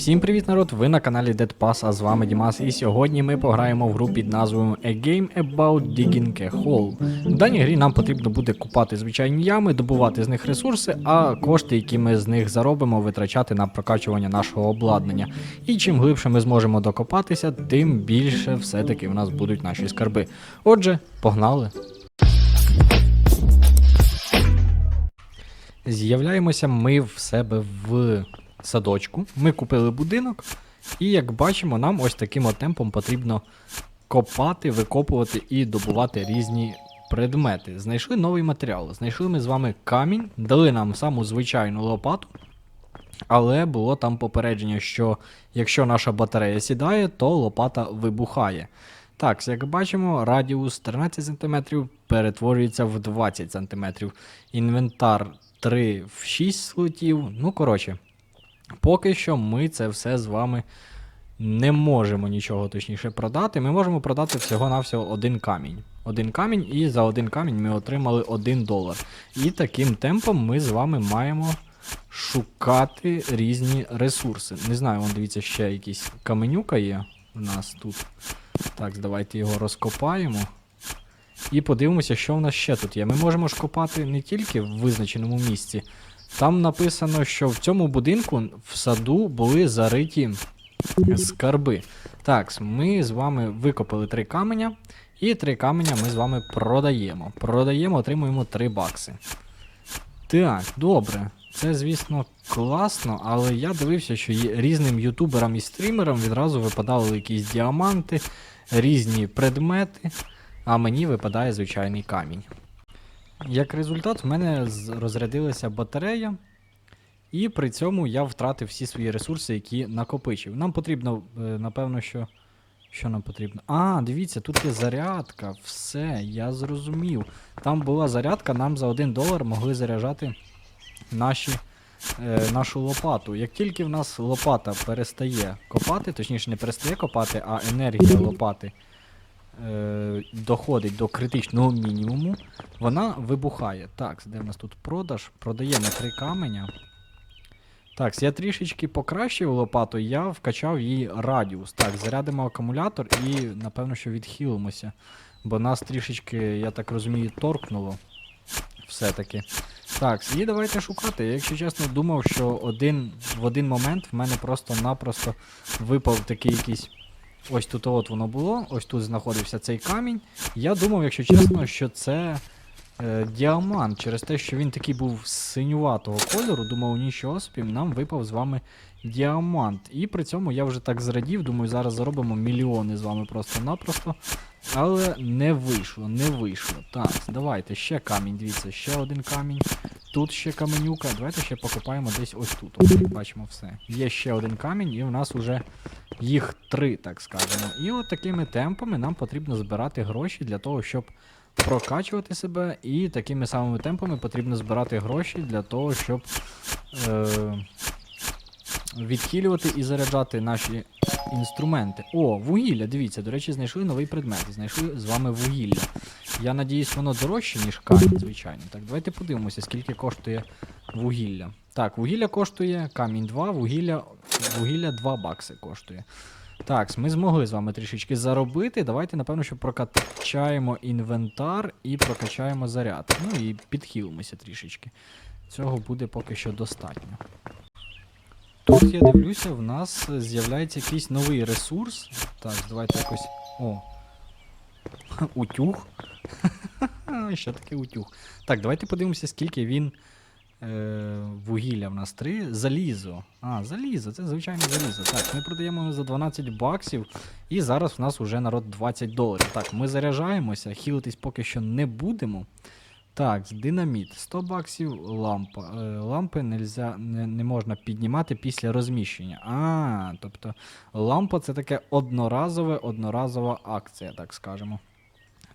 Всім привіт, народ! Ви на каналі Dead Pass, а з вами Дімас. І сьогодні ми пограємо в гру під назвою A Game About Digging a Hole. В даній грі нам потрібно буде купати звичайні ями, добувати з них ресурси, а кошти, які ми з них заробимо, витрачати на прокачування нашого обладнання. І чим глибше ми зможемо докопатися, тим більше все-таки в нас будуть наші скарби. Отже, погнали! З'являємося ми в себе в садочку. Ми купили будинок, і як бачимо, нам ось таким от темпом потрібно копати, викопувати і добувати різні предмети. Знайшли новий матеріал. Знайшли ми з вами камінь, дали нам саму звичайну лопату. Але було там попередження, що якщо наша батарея сідає, то лопата вибухає. Так, як бачимо, радіус 13 см перетворюється в 20 см. Інвентар 3 в 6 слотів. Ну, коротше, поки що ми це все з вами не можемо нічого точніше продати. Ми можемо продати всього-навсього один камінь. Один камінь, і за один камінь ми отримали 1 долар. І таким темпом ми з вами маємо шукати різні ресурси. Не знаю, вон дивіться, ще якийсь каменюка є у нас тут. Так, давайте його розкопаємо. І подивимося, що в нас ще тут є. Ми можемо ж копати не тільки в визначеному місці. Там написано, що в цьому будинку в саду були зариті скарби. Так, ми з вами викопали три каменя, і три каменя ми з вами продаємо. Продаємо, отримуємо 3 бакси. Так, добре. Це, звісно, класно, але я дивився, що різним ютуберам і стрімерам відразу випадали якісь діаманти, різні предмети, а мені випадає звичайний камінь. Як результат, в мене розрядилася батарея, і при цьому я втратив всі свої ресурси, які накопичив. Нам потрібно, е, напевно, що. Що нам потрібно? А, дивіться, тут є зарядка. Все, я зрозумів. Там була зарядка, нам за 1 долар могли заряджати наші, е, нашу лопату. Як тільки в нас лопата перестає копати, точніше не перестає копати, а енергія лопати е, доходить до критичного мінімуму, вона вибухає. Так, де в нас тут продаж? Продаємо три каменя. Так, я трішечки покращив лопату, я вкачав її радіус. Так, зарядимо акумулятор і, напевно, що відхилимося. Бо нас трішечки, я так розумію, торкнуло. Все-таки. Так, і давайте шукати. Я, якщо чесно, думав, що один, в один момент в мене просто-напросто випав такий якийсь. Ось тут от воно було, ось тут знаходився цей камінь. Я думав, якщо чесно, що це е, діамант через те, що він такий був синюватого кольору. Думав, нічого собі, нам випав з вами діамант. І при цьому я вже так зрадів, думаю, зараз заробимо мільйони з вами просто-напросто. Але не вийшло, не вийшло. Так, давайте ще камінь, дивіться, ще один камінь. Тут ще каменюка. Давайте ще покопаємо десь ось тут. Ось, бачимо все. Є ще один камінь, і у нас уже їх три, так скажемо. І от такими темпами нам потрібно збирати гроші для того, щоб прокачувати себе. І такими самими темпами потрібно збирати гроші для того, щоб е, відхилювати і заряджати наші інструменти. О, вугілля, дивіться, до речі, знайшли новий предмет. Знайшли з вами вугілля. Я надіюсь, воно дорожче, ніж камінь, звичайно. Так, давайте подивимося, скільки коштує вугілля. Так, вугілля коштує камінь 2, вугілля, вугілля 2 бакси коштує. Так, ми змогли з вами трішечки заробити. Давайте, напевно, що прокачаємо інвентар і прокачаємо заряд. Ну і підхилимося трішечки. Цього буде поки що достатньо. Тут я дивлюся, в нас з'являється якийсь новий ресурс. Так, давайте якось. О. Утюг. Що таке утюг? Так, давайте подивимося, скільки він. Е, вугілля в нас 3. Залізо. А, залізо, це звичайне залізо. Так, ми продаємо його за 12 баксів. І зараз в нас вже народ 20 доларів. Так, ми заряджаємося, хілитись поки що не будемо. Так, динаміт 100 баксів, лампа. Е, лампи нельзя, не, не можна піднімати після розміщення. А, тобто лампа це таке одноразове, одноразова акція, так скажемо.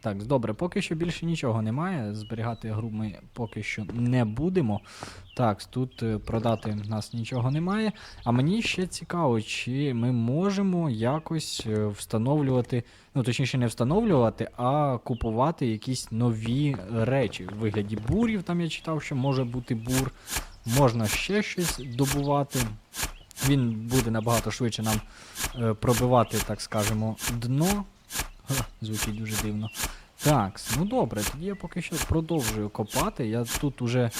Так, добре, поки що більше нічого немає. Зберігати гру ми поки що не будемо. Так, тут е, продати в нас нічого немає. А мені ще цікаво, чи ми можемо якось е, встановлювати, ну точніше, не встановлювати, а купувати якісь нові речі. В вигляді бурів, там я читав, що може бути бур. Можна ще щось добувати. Він буде набагато швидше нам е, пробивати, так скажемо, дно. Звучить дуже дивно. Так, ну добре, тоді я поки що продовжую копати. Я тут уже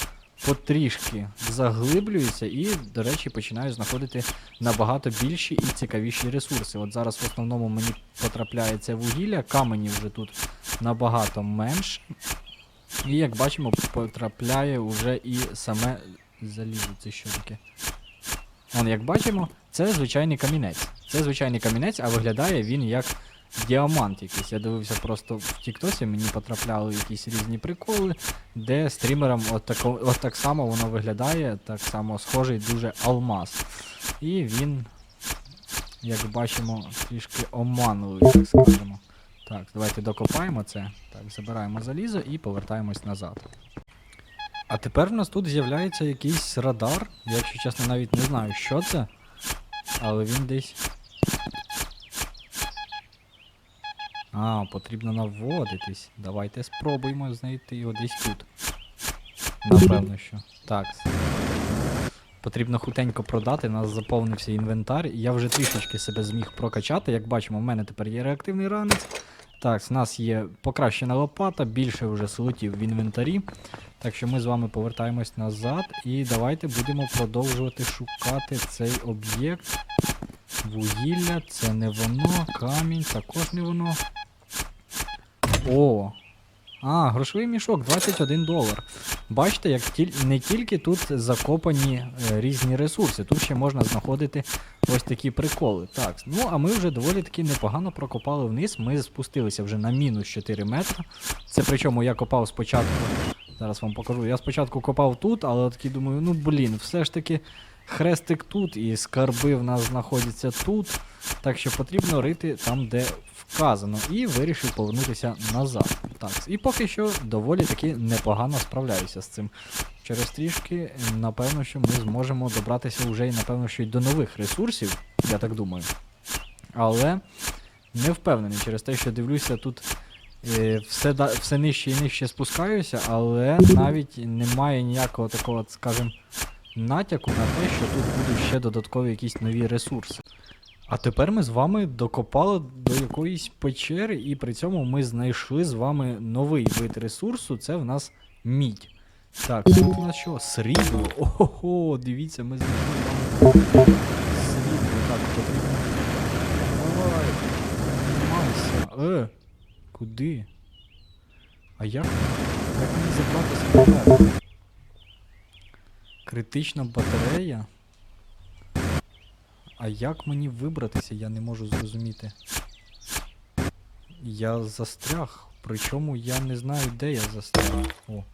потрішки заглиблююся і, до речі, починаю знаходити набагато більші і цікавіші ресурси. От зараз в основному мені потрапляється вугілля, камені вже тут набагато менше. І як бачимо, потрапляє вже і саме залізо. Це що таке? Он, як бачимо, це звичайний камінець. Це звичайний камінець, а виглядає він як діамант якийсь. Я дивився просто в Тіктосі, мені потрапляли якісь різні приколи, де стрімерам от, от так само воно виглядає, так само схожий дуже алмаз. І він, як бачимо, трішки оманливий, так скажемо. Так, давайте докопаємо це. Так, забираємо залізо і повертаємось назад. А тепер в нас тут з'являється якийсь радар. Я, якщо чесно, навіть не знаю, що це. Але він десь. А, потрібно наводитись. Давайте спробуємо знайти його десь тут. Напевно, що. Так. Потрібно хутенько продати, у нас заповнився інвентар. Я вже трішечки себе зміг прокачати. Як бачимо, в мене тепер є реактивний ранець. Так, в нас є покращена лопата, більше вже слотів в інвентарі. Так що ми з вами повертаємось назад і давайте будемо продовжувати шукати цей об'єкт. Вугілля, це не воно, камінь, також не воно. О! А, грошовий мішок 21 долар. Бачите, як тіль... не тільки тут закопані е, різні ресурси, тут ще можна знаходити ось такі приколи. Так, ну а ми вже доволі таки непогано прокопали вниз. Ми спустилися вже на мінус 4 метри. Це причому я копав спочатку. Зараз вам покажу. Я спочатку копав тут, але такий думаю, ну блін, все ж таки хрестик тут і скарби в нас знаходяться тут. Так що потрібно рити там, де вказано, і вирішив повернутися назад. Так, і поки що доволі таки непогано справляюся з цим. Через трішки, напевно, що ми зможемо добратися вже і напевно, що й до нових ресурсів, я так думаю. Але не впевнений через те, що дивлюся тут. е, Все, все нижче і нижче спускаюся, але навіть немає ніякого такого, скажімо, натяку на те, що тут будуть ще додаткові якісь нові ресурси. А тепер ми з вами докопали до якоїсь печери, і при цьому ми знайшли з вами новий вид ресурсу. Це в нас мідь. Так, тут у нас що? Срібло. Ого, дивіться, ми знайшли срібло. Так, потрібно. Давай. Піднімайся. Е, куди? А як? Як мені забратися наверх? Критична батарея. А як мені вибратися, я не можу зрозуміти. Я застряг. Причому я не знаю, де я застряг. О,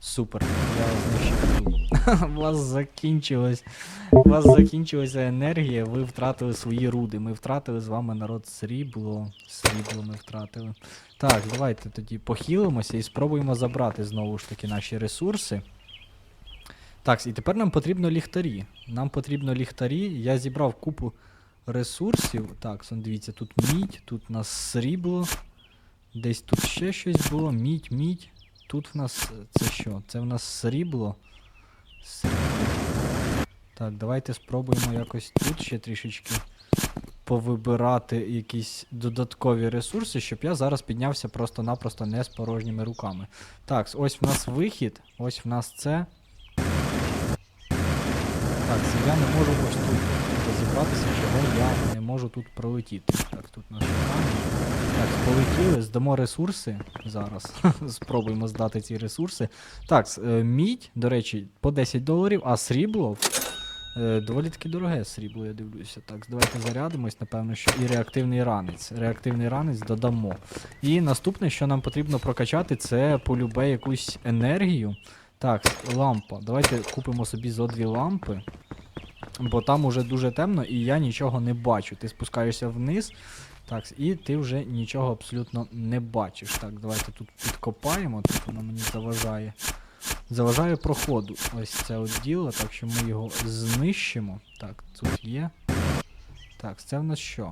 супер. Я знищив. У вас закінчилась. У вас закінчилася енергія, ви втратили свої руди. Ми втратили з вами народ срібло. Срібло ми втратили. Так, давайте тоді похилимося і спробуємо забрати знову ж таки наші ресурси. Так, і тепер нам потрібно ліхтарі. Нам потрібно ліхтарі. Я зібрав купу ресурсів. Так, дивіться, тут мідь, тут у нас срібло. Десь тут ще щось було. Мідь, мідь. Тут в нас. е, Це що? Це в нас срібло. Срібло. Так, давайте спробуємо якось тут ще трішечки повибирати якісь додаткові ресурси, щоб я зараз піднявся просто-напросто не з порожніми руками. Так, ось в нас вихід, ось в нас це. Це я не можу ось тут розібратися, чого я не можу тут пролетіти. Так, тут наш камінь. Так, полетіли, здамо ресурси зараз. Спробуємо здати ці ресурси. Так, е, мідь, до речі, по 10 доларів, а срібло. е, Доволі таки дороге срібло, я дивлюся. Так, давайте зарядимось, напевно, що і реактивний ранець. Реактивний ранець додамо. І наступне, що нам потрібно прокачати, це полюбе якусь енергію. Так, лампа. Давайте купимо собі зо дві лампи. Бо там уже дуже темно і я нічого не бачу. Ти спускаєшся вниз. Так, і ти вже нічого абсолютно не бачиш. Так, давайте тут підкопаємо, тут воно мені заважає. Заважає проходу. Ось це от діло, так що ми його знищимо. Так, тут є. Так, це в нас що?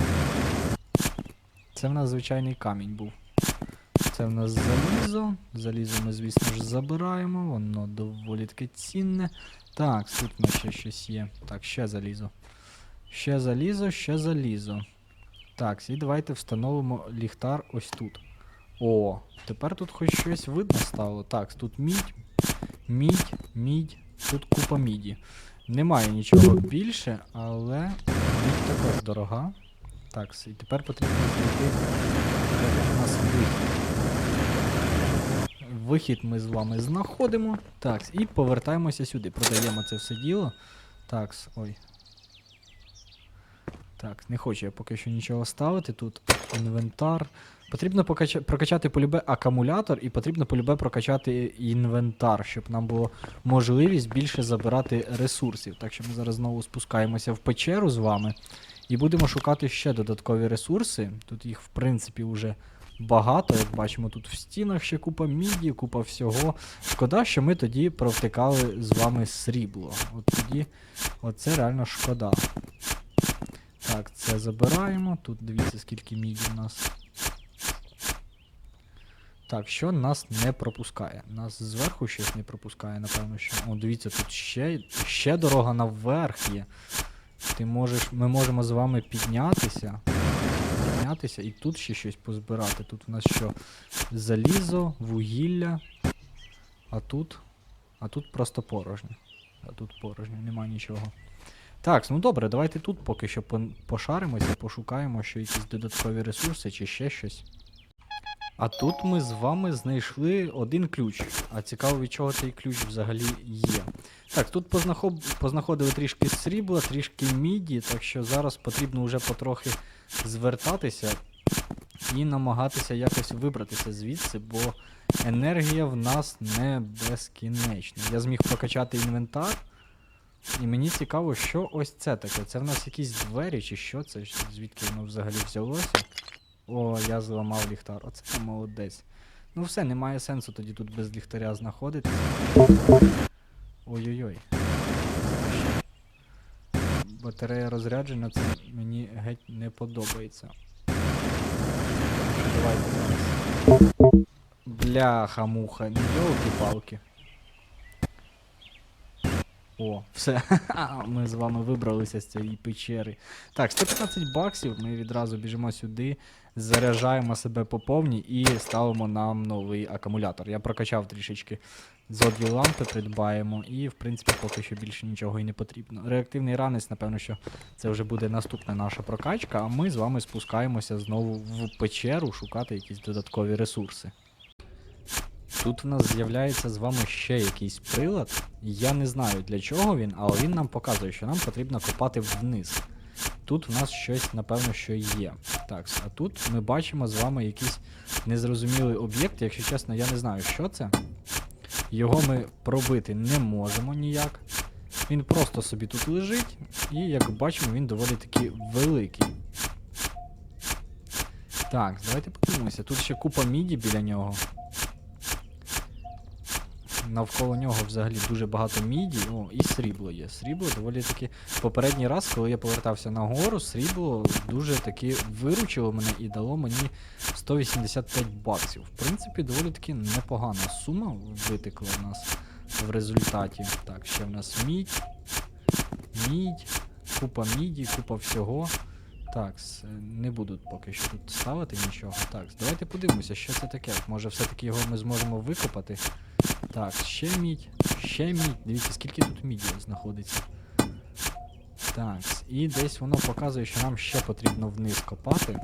Це в нас звичайний камінь був. Це в нас залізо. Залізо ми, звісно ж, забираємо, воно доволі таки цінне. Так, тут нас ще щось є. Так, ще залізо. Ще залізо, ще залізо. Так, і давайте встановимо ліхтар ось тут. О, тепер тут хоч щось видно стало. Так, тут мідь, мідь, мідь, тут купа міді. Немає нічого більше, але мідь також дорога. Так, і тепер потрібно знайти, у нас вихід. Вихід ми з вами знаходимо. Так, і повертаємося сюди. Продаємо це все діло. Так, ой. Так, не хочу я поки що нічого ставити. Тут інвентар. Потрібно покача... прокачати полюбе акумулятор і потрібно полюбе прокачати інвентар, щоб нам було можливість більше забирати ресурсів. Так що ми зараз знову спускаємося в печеру з вами і будемо шукати ще додаткові ресурси. Тут їх, в принципі, вже багато. Як бачимо, тут в стінах ще купа міді, купа всього. Шкода, що ми тоді провтикали з вами срібло. От тоді, оце реально шкода. Так, це забираємо. Тут дивіться, скільки міді у нас. Так, що нас не пропускає? Нас зверху щось не пропускає, напевно, що. О, дивіться, тут ще, ще дорога наверх є. Ти можеш, ми можемо з вами піднятися. Піднятися і тут ще щось позбирати. Тут у нас що? Залізо, вугілля. А тут. А тут просто порожньо. А тут порожньо, нема нічого. Так, ну добре, давайте тут поки що пошаримося, пошукаємо, що якісь додаткові ресурси чи ще щось. А тут ми з вами знайшли один ключ. А цікаво, від чого цей ключ взагалі є. Так, тут познаходили трішки срібла, трішки міді, так що зараз потрібно вже потрохи звертатися і намагатися якось вибратися звідси, бо енергія в нас не безкінечна. Я зміг прокачати інвентар. І мені цікаво, що ось це таке. Це в нас якісь двері чи що це? Звідки воно взагалі взялося? О, я зламав ліхтар. Оце молодець. Ну все, немає сенсу тоді тут без ліхтаря знаходитися. Ой-ой-ой. Батарея розряджена, це мені геть не подобається. Давайте. Бляха-муха, ну йолки-палки. О, все. ми з вами вибралися з цієї печери. Так, 115 баксів. Ми відразу біжимо сюди, заряджаємо себе по повній і ставимо нам новий акумулятор. Я прокачав трішечки зодві лампи, придбаємо, і, в принципі, поки що більше нічого і не потрібно. Реактивний ранець, напевно, що це вже буде наступна наша прокачка, а ми з вами спускаємося знову в печеру шукати якісь додаткові ресурси. Тут в нас з'являється з вами ще якийсь прилад. Я не знаю для чого він, але він нам показує, що нам потрібно копати вниз. Тут в нас щось, напевно, що є. Так, а тут ми бачимо з вами якийсь незрозумілий об'єкт. Якщо чесно, я не знаю, що це. Його ми пробити не можемо ніяк. Він просто собі тут лежить, і як бачимо, він доволі таки великий. Так, давайте подивимося. Тут ще купа міді біля нього. Навколо нього взагалі дуже багато міді. О, і срібло є. Срібло доволі таки. Попередній раз, коли я повертався на гору, срібло дуже таки виручило мене і дало мені 185 баксів. В принципі, доволі таки непогана сума витекла в нас в результаті. Так, ще в нас мідь. Мідь, купа міді, купа всього. Так, не буду поки що тут ставити нічого. Так, давайте подивимося, що це таке. Може все-таки його ми зможемо викопати. Так, ще мідь, ще мідь. Дивіться, скільки тут міді знаходиться. Так, і десь воно показує, що нам ще потрібно вниз копати.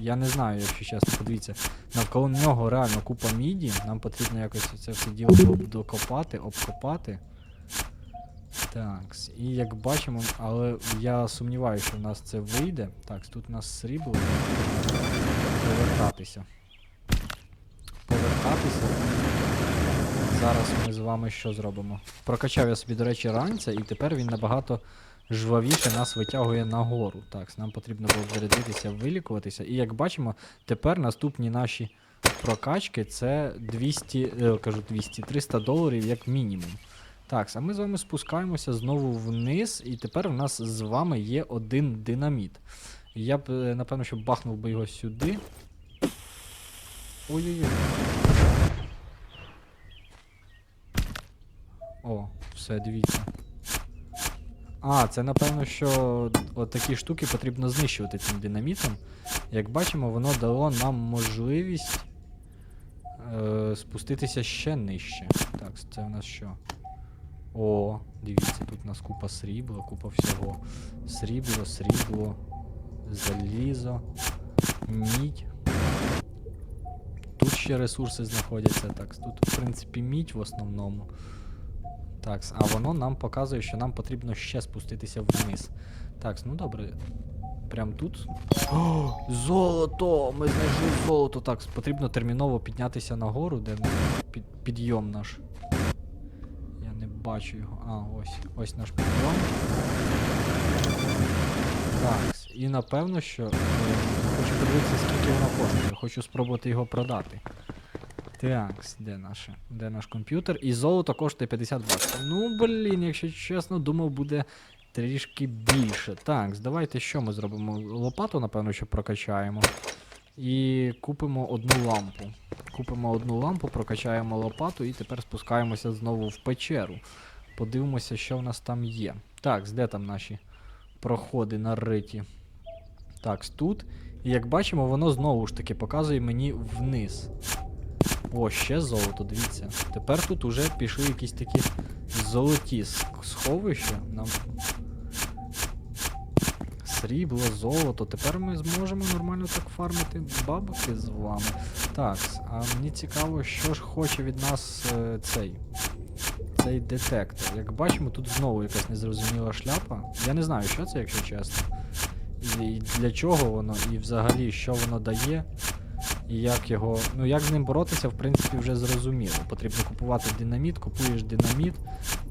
Я не знаю, якщо чесно, подивіться. Навколо нього реально купа міді. Нам потрібно якось це все діло докопати, обкопати. Так, і як бачимо, але я сумніваюся, що в нас це вийде. Так, тут у нас срібло. Повертатися. Повертатися. Зараз ми з вами що зробимо? Прокачав я собі, до речі, ранця, і тепер він набагато жвавіше нас витягує нагору. Так, нам потрібно було зарядитися, вилікуватися. І як бачимо, тепер наступні наші прокачки це 200, е, кажу 200, 300 доларів як мінімум. Так, а ми з вами спускаємося знову вниз, і тепер у нас з вами є один динаміт. Я б, е, напевно, що бахнув би його сюди. Ой-ой-ой. О, все, дивіться. А, це напевно, що от такі штуки потрібно знищувати цим динамітом. Як бачимо, воно дало нам можливість е, спуститися ще нижче. Так, це в нас що? О, дивіться, тут у нас купа срібла, купа всього. Срібло, срібло, залізо, мідь. Тут ще ресурси знаходяться. Так, тут, в принципі, мідь в основному. Так, а воно нам показує, що нам потрібно ще спуститися вниз. Так, ну добре. Прям тут. О, золото! Ми знайшли золото. Так, потрібно терміново піднятися нагору, де під, підйом наш. Я не бачу його. А, ось. Ось наш підйом. Так, і напевно, що. е, Хочу подивитися, скільки воно коштує. Хочу спробувати його продати. Так, де наше? Де наш комп'ютер? І золото коштує 50 баксів. Ну, блін, якщо чесно, думав, буде трішки більше. Так, давайте що ми зробимо? Лопату, напевно, що прокачаємо. І купимо одну лампу. Купимо одну лампу, прокачаємо лопату і тепер спускаємося знову в печеру. Подивимося, що в нас там є. Так, де там наші проходи нариті? Так, тут. І як бачимо, воно знову ж таки показує мені вниз. О, ще золото, дивіться. Тепер тут уже пішли якісь такі золоті сховища. Нам. Срібло, золото. Тепер ми зможемо нормально так фармити бабки з вами. Так, а мені цікаво, що ж хоче від нас е, цей. Цей детектор. Як бачимо, тут знову якась незрозуміла шляпа. Я не знаю, що це, якщо чесно. І, для чого воно, і взагалі, що воно дає. І як його. Ну як з ним боротися, в принципі, вже зрозуміло. Потрібно купувати динаміт, купуєш динаміт,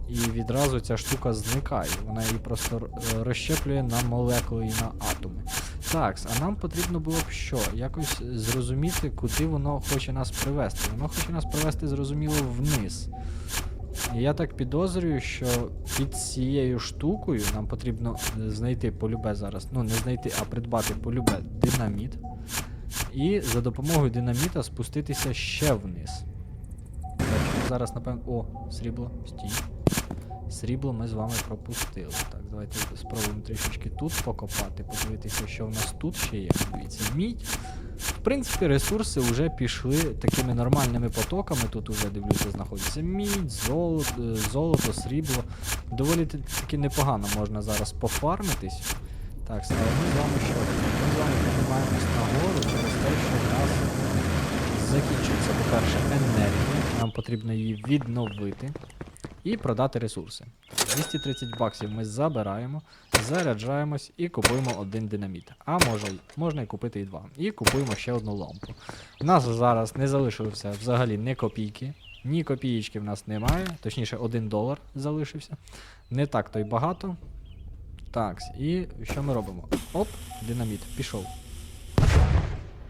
і відразу ця штука зникає. Вона її просто розщеплює на молекули і на атоми. Так, а нам потрібно було б що? Якось зрозуміти, куди воно хоче нас привести. Воно хоче нас привести, зрозуміло, вниз. І я так підозрюю, що під цією штукою нам потрібно е, знайти полюбе зараз. Ну, не знайти, а придбати полюбе динаміт. І за допомогою динаміта спуститися ще вниз. Зараз, напевно. О, срібло, стій. Срібло ми з вами пропустили. Так, давайте спробуємо трішечки тут покопати, подивитися, що в нас тут ще є. Дивіться, мідь. В принципі, ресурси вже пішли такими нормальними потоками. Тут уже дивлюся, знаходиться мідь, золото, золото, срібло. Доволі таки непогано можна зараз пофармитись. Так, але ми з вами що? Ми з вами піднімаємось нагору через те, що в нас закінчується, по-перше, енергія. Нам потрібно її відновити і продати ресурси. 230 баксів ми забираємо, заряджаємось і купуємо один динаміт. А може, можна і купити і два. І купуємо ще одну лампу. У нас зараз не залишилося взагалі ні копійки, ні копієчки в нас немає, точніше, один долар залишився. Не так то й багато. Так, і що ми робимо? Оп, динаміт, пішов.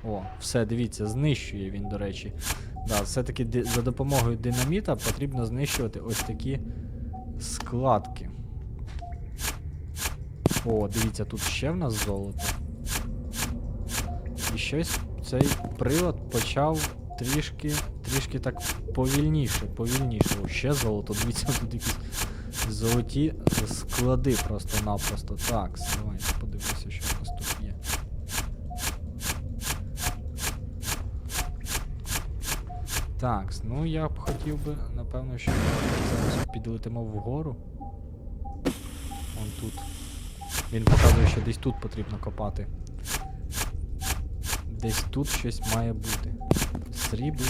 О, все, дивіться, знищує він, до речі. Да, все-таки за допомогою динаміта потрібно знищувати ось такі складки. О, дивіться, тут ще в нас золото. І щось цей прилад почав трішки, трішки так повільніше, повільніше. О, ще золото, дивіться, тут якісь золоті склади просто-напросто. Так, давайте подивимося, що в нас тут є. Так, ну я б хотів би, напевно, що зараз підлетимо вгору. Вон тут. Він показує, що десь тут потрібно копати. Десь тут щось має бути. Срібло.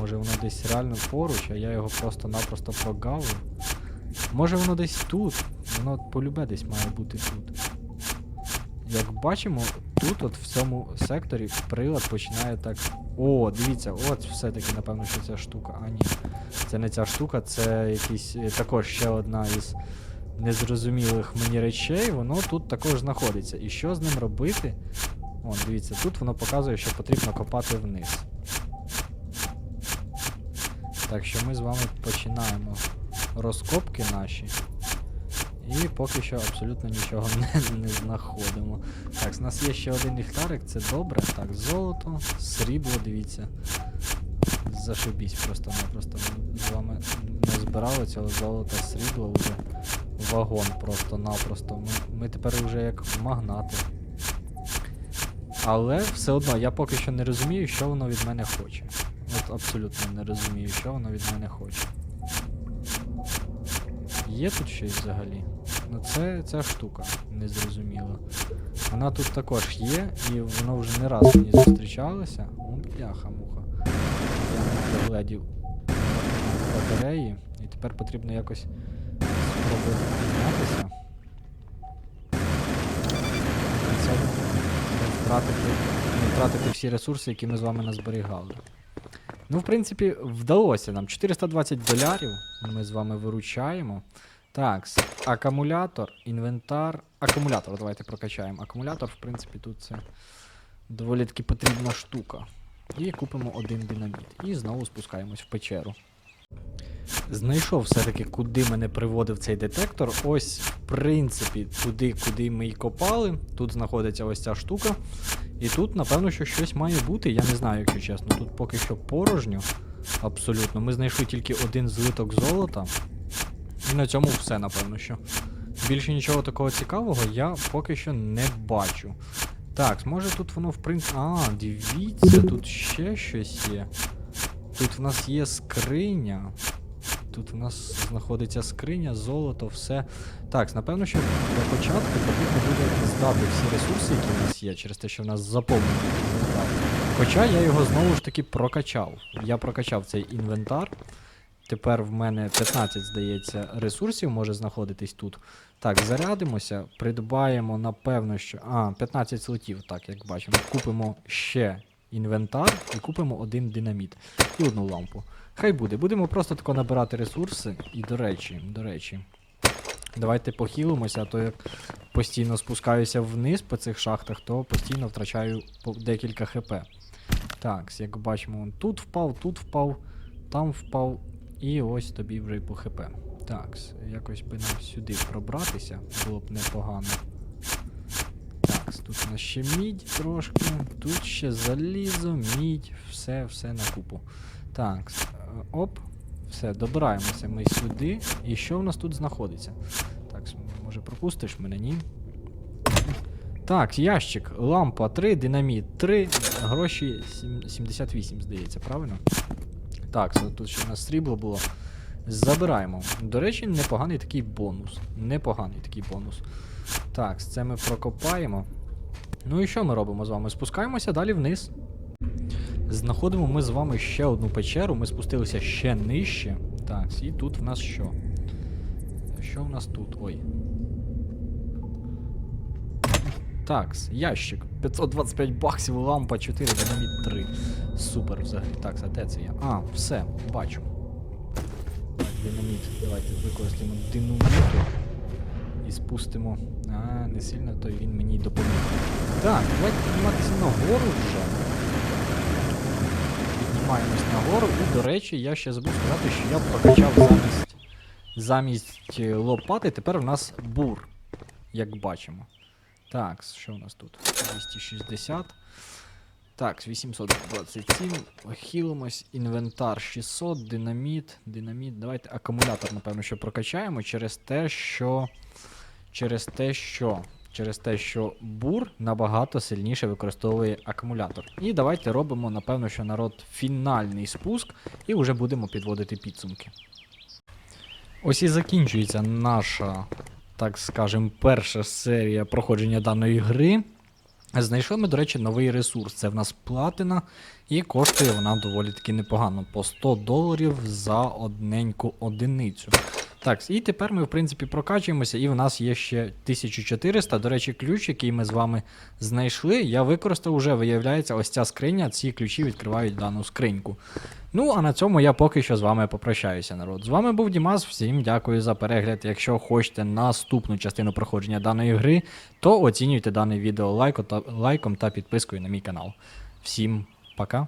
Може воно десь реально поруч, а я його просто-напросто прогавив. Може воно десь тут. Воно полюбе десь має бути тут. Як бачимо, тут, от в цьому секторі, прилад починає так. О, дивіться, от все-таки, напевно, що ця штука. А ні. Це не ця штука, це якийсь е, також ще одна із незрозумілих мені речей. Воно тут також знаходиться. І що з ним робити? О, дивіться, тут воно показує, що потрібно копати вниз. Так що ми з вами починаємо розкопки наші. І поки що абсолютно нічого не, не знаходимо. Так, у нас є ще один ліхтарик, це добре. Так, золото, срібло, дивіться. Зашибісь просто-напросто. Ми з вами не збирали цього золота, срібла вже вагон просто-напросто. Ми, ми тепер вже як магнати. Але все одно я поки що не розумію, що воно від мене хоче. Абсолютно не розумію, що воно від мене хоче. Є тут щось взагалі? Ну це ця штука незрозуміла. Вона тут також є, і воно вже не раз мені зустрічалося. О, бляха-муха. Я не батареї, і тепер потрібно якось спробувати піднятися. Це втратити, втратити всі ресурси, які ми з вами назберігали. Ну, в принципі, вдалося нам. 420 долярів ми з вами виручаємо. Так, акумулятор, інвентар. Акумулятор, давайте прокачаємо. Акумулятор, в принципі, тут це доволі таки потрібна штука. І купимо один динаміт. І знову спускаємось в печеру. Знайшов все-таки, куди мене приводив цей детектор. Ось, в принципі, туди, куди ми й копали. Тут знаходиться ось ця штука. І тут, напевно, що щось має бути. Я не знаю, якщо чесно. Тут поки що порожньо. Абсолютно. Ми знайшли тільки один злиток золота. І на цьому все, напевно, що. Більше нічого такого цікавого я поки що не бачу. Так, може тут воно в принципі. А, дивіться, тут ще щось є. Тут в нас є скриня. Тут в нас знаходиться скриня, золото, все. Так, напевно, що для початку потрібно буде здати всі ресурси, які в нас є, через те, що в нас заповнений інвентар. Хоча я його знову ж таки прокачав. Я прокачав цей інвентар. Тепер в мене 15, здається, ресурсів може знаходитись тут. Так, зарядимося, придбаємо, напевно, що. А, 15 слотів, так, як бачимо. Купимо ще інвентар і купимо один динаміт і одну лампу. Хай буде. Будемо просто тако набирати ресурси. І до речі, до речі. Давайте похилимося, а то як постійно спускаюся вниз по цих шахтах, то постійно втрачаю декілька хп. Так, як бачимо, тут впав, тут впав, там впав, і ось тобі вже й по хп. Так, якось би нам сюди пробратися, було б непогано. Так, тут у нас ще мідь трошки, тут ще залізо, мідь, все, все на купу. Так, е, оп, все, добираємося ми сюди. І що в нас тут знаходиться? Так, може пропустиш мене, ні? Так, ящик, лампа 3, динаміт 3, гроші 78, здається, правильно? Так, тут ще у нас срібло було. Забираємо. До речі, непоганий такий бонус. Непоганий такий бонус. Так, це ми прокопаємо. Ну і що ми робимо з вами? Спускаємося далі вниз. Знаходимо ми з вами ще одну печеру, ми спустилися ще нижче. Так, і тут в нас що? Що в нас тут? Ой. Так, ящик. 525 баксів, лампа 4, динаміт 3. Супер взагалі. Так, а де це я? А, все, бачу. Так, динаміт. Давайте використаємо динаміту. І спустимо. А, не сильно, то він мені й допоміг. Так, давайте підніматися нагору вже. Піднімаємось нагору. І, до речі, я ще забув сказати, що я прокачав замість, замість е, лопати, тепер в нас бур, як бачимо. Так, що у нас тут? 260. Так, 827. Хілимось, інвентар 600, динаміт, динаміт. Давайте акумулятор, напевно, що прокачаємо через те, що. Через те, що. Через те, що бур набагато сильніше використовує акумулятор. І давайте робимо, напевно, що народ фінальний спуск, і вже будемо підводити підсумки. Ось і закінчується наша, так скажем, перша серія проходження даної гри. Знайшли ми, до речі, новий ресурс. Це в нас платина, і коштує вона доволі таки непогано. По 100 доларів за одненьку одиницю. Так, і тепер ми, в принципі, прокачуємося, і в нас є ще 1400. До речі, ключ, який ми з вами знайшли, я використав уже, виявляється, ось ця скриня, ці ключі відкривають дану скриньку. Ну, а на цьому я поки що з вами попрощаюся, народ. З вами був Дімас, всім дякую за перегляд. Якщо хочете наступну частину проходження даної гри, то оцінюйте дане відео лайком та підпискою на мій канал. Всім пока.